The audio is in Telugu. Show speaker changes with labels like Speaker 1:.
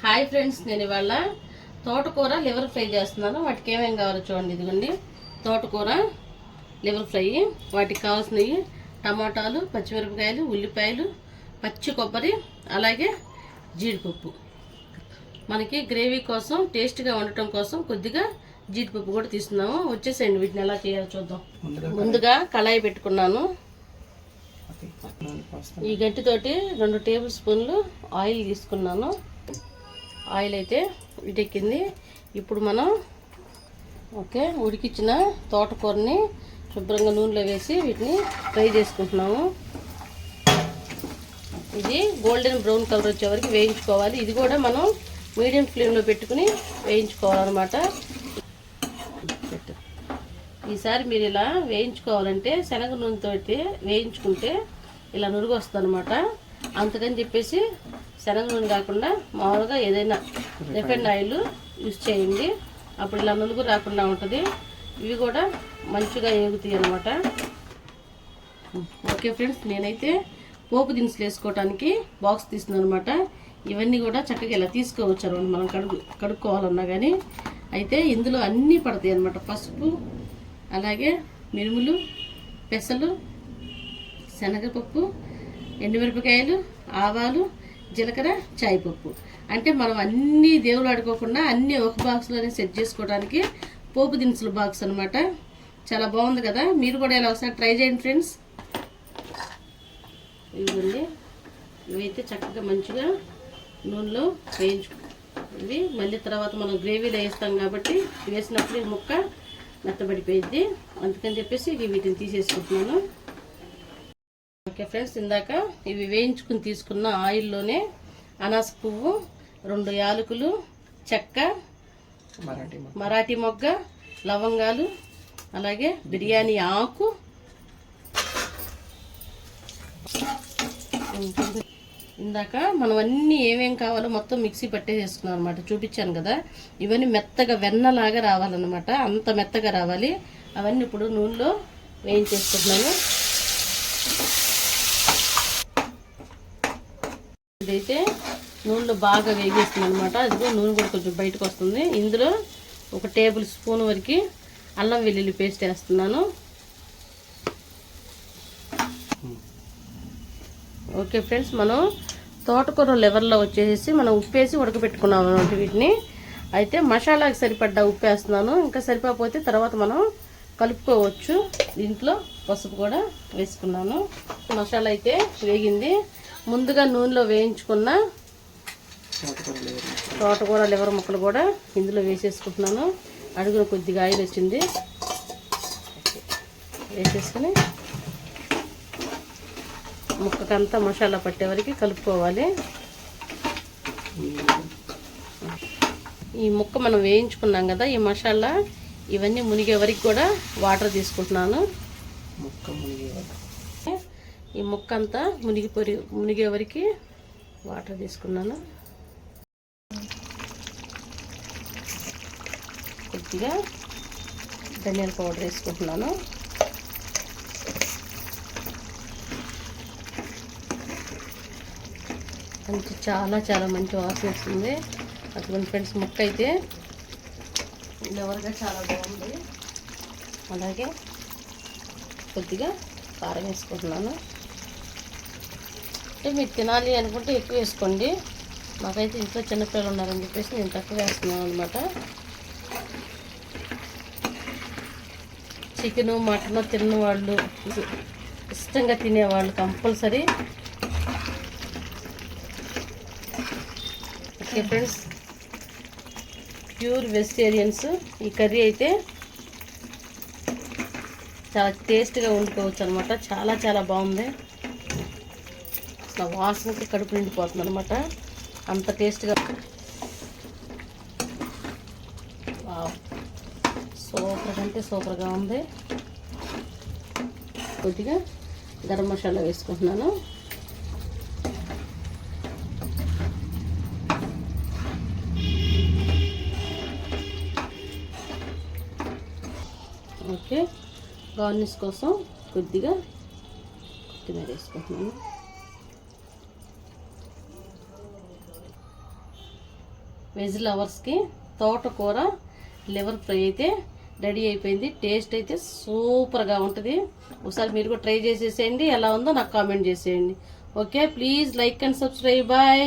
Speaker 1: హాయ్ ఫ్రెండ్స్ నేను ఇవాళ తోటకూర లివర్ ఫ్రై చేస్తున్నాను. వాటికి ఏమేమి కావాలో చూడండి ఇదిగోండి. తోటకూర లివర్ ఫ్రై వాటికి కావాల్సినవి టమాటాలు పచ్చిమిరపకాయలు ఉల్లిపాయలు పచ్చి కొబ్బరి అలాగే జీడిపప్పు. మనకి గ్రేవీ కోసం టేస్ట్గా ఉండటం కోసం కొద్దిగా జీడిపప్పు కూడా తీస్తున్నాము వచ్చేసేయండి వీటిని ఎలా చేయాలో చూద్దాం.
Speaker 2: ముందుగా
Speaker 1: కళాయి పెట్టుకున్నాను. ఈ గంటితోటి రెండు టేబుల్ స్పూన్లు ఆయిల్ తీసుకున్నాను. ఆయిల్ అయితే ఇటెక్కింది ఇప్పుడు మనం ఓకే ఉడికిచ్చిన తోటకూరని శుభ్రంగా నూనెలో వేసి వీటిని ఫ్రై చేసుకుంటున్నాము. ఇది గోల్డెన్ బ్రౌన్ కలర్ వచ్చే వరకు వేయించుకోవాలి. ఇది కూడా మనం మీడియం ఫ్లేమ్లో పెట్టుకుని వేయించుకోవాలన్నమాట. ఈసారి మీరు ఇలా వేయించుకోవాలంటే శనగ నూనెతో వేయించుకుంటే ఇలా నురుగు వస్తుంది అనమాట అంతకని చెప్పేసి శనగ నూనె కాకుండా మామూలుగా ఏదైనా రిఫైండ్ ఆయిల్ యూస్ చేయండి. అప్పుడు ఇలా నులుగు రాకుండా ఉంటుంది. ఇవి కూడా మంచిగా ఏగుతాయి అనమాట ఓకే ఫ్రెండ్స్ నేనైతే పోపు దినుసులు వేసుకోవడానికి బాక్స్ తీస్తున్నాను అనమాట ఇవన్నీ కూడా చక్కగా ఇలా తీసుకోవచ్చు అనమాట మనం కడుగు కడుక్కోవాలన్నా కానీ అయితే ఇందులో అన్నీ పడతాయి అనమాట పసుపు అలాగే మినుములు పెసలు శనగపప్పు ఎండుమిరపకాయలు ఆవాలు జీలకర్ర చాయ్ పప్పు. అంటే మనం అన్నీ దేవుళ్ళు ఆడుకోకుండా అన్నీ ఒక బాక్స్లోనే సెట్ చేసుకోవడానికి పోపు దినుసుల బాక్స్ అనమాట చాలా బాగుంది కదా? మీరు కూడా ఇలా ఒకసారి ట్రై చేయండి ఫ్రెండ్స్ ఇవ్వండి ఇవైతే చక్కగా మంచిగా నూనెలో వేయించు ఇవి మళ్ళీ తర్వాత మనం గ్రేవీలో వేస్తాం కాబట్టి వేసినప్పుడు ఈ ముక్క మెత్తబడిపోయింది అందుకని చెప్పేసి ఇవి వీటిని తీసేసుకుంటున్నాను. ఓకే ఫ్రెండ్స్ ఇందాక ఇవి వేయించుకుని తీసుకున్న ఆయిల్లోనే అనాస పువ్వు రెండు యాలకులు చెక్క
Speaker 2: మరాఠీ
Speaker 1: మొగ్గ. లవంగాలు అలాగే బిర్యానీ ఆకు. ఇందాక మనం అన్నీ ఏమేం కావాలో మొత్తం మిక్సీ పట్టేసేసుకున్నాం అనమాట చూపించాను కదా. ఇవన్నీ మెత్తగా వెన్నలాగా రావాలన్నమాట. అంత మెత్తగా రావాలి. అవన్నీ ఇప్పుడు నూనెలో వేయించేసుకుంటున్నాను. ఇదైతే నూనెలో బాగా వేగేస్తుంది అనమాట అదిగో నూనె కూడా కొంచెం బయటకు వస్తుంది. ఇందులో ఒక టేబుల్ స్పూన్ వరకు అల్లం వెల్లుల్లి పేస్ట్ వేస్తున్నాను. ఓకే ఫ్రెండ్స్ మనం తోటకూర లెవర్లో వచ్చేసి మనం ఉప్పేసి ఉడకబెట్టుకున్నాం అనమాట వీటిని. అయితే మసాలాకి సరిపడ్డ ఉప్పు వేస్తున్నాను. ఇంకా సరిపోతే తర్వాత మనం కలుపుకోవచ్చు. దీంట్లో పసుపు కూడా వేసుకున్నాను. మసాలా అయితే వేగింది. ముందుగా నూనెలో వేయించుకున్న
Speaker 2: తోటకూర
Speaker 1: లివర్ ముక్కలు కూడా ఇందులో వేసేసుకుంటున్నాను. అడుగున కొద్దిగా ఆయిల్ వచ్చింది. వేసేసుకుని ముక్కకంతా మసాలా పట్టే వరకు కలుపుకోవాలి. ఈ ముక్క మనం వేయించుకున్నాం కదా ఈ మసాలా ఇవన్నీ మునిగే వరకు కూడా వాటర్ తీసుకుంటున్నాను.
Speaker 2: ముక్క
Speaker 1: ముక్క అంతా మునిగిపోయి మునిగే వరకు వాటర్ తీసుకున్నాను. కొద్దిగా ధనియాల పౌడర్ వేసుకుంటున్నాను. మంచి చాలా చాలా మంచి వాసన వస్తుంది. అటువంటి ఫ్రెండ్స్ ముక్క అయితే లెవర్గా చాలా బాగుంది. అలాగే కొద్దిగా కారం వేసుకుంటున్నాను. అంటే మీరు తినాలి అనుకుంటే ఎక్కువ వేసుకోండి. మాకైతే ఇంట్లో చిన్నపిల్లలు ఉన్నారని చెప్పేసి నేను తక్కువ వేస్తున్నాను అనమాట చికెను మటన్ తిన్న వాళ్ళు ఇష్టంగా తినేవాళ్ళు compulsory. Okay friends pure vegetarians. ఈ కర్రీ అయితే చాలా టేస్ట్గా వండుకోవచ్చు అనమాట చాలా చాలా బాగుంది. అసలు వాసనకి కడుపు నిండిపోతుంది అనమాట అంత టేస్ట్గా సూపర్ సూపర్గా అంటే సూపర్గా ఉంది. కొద్దిగా గరం మసాలా వేసుకుంటున్నాను. ఓకే. గార్నిష్ కోసం కొద్దిగా కొత్తిమీర వేసుకుంటున్నాను. వెజ్ లవర్స్కి తోటకూర లివర్ ఫ్రై అయితే రెడీ అయిపోయింది. టేస్ట్ అయితే సూపర్గా ఉంటుంది. ఒకసారి మీరు కూడా ట్రై చేసేసేయండి. ఎలా ఉందో నాకు కామెంట్ చేసేయండి. Okay please like and subscribe. Bye.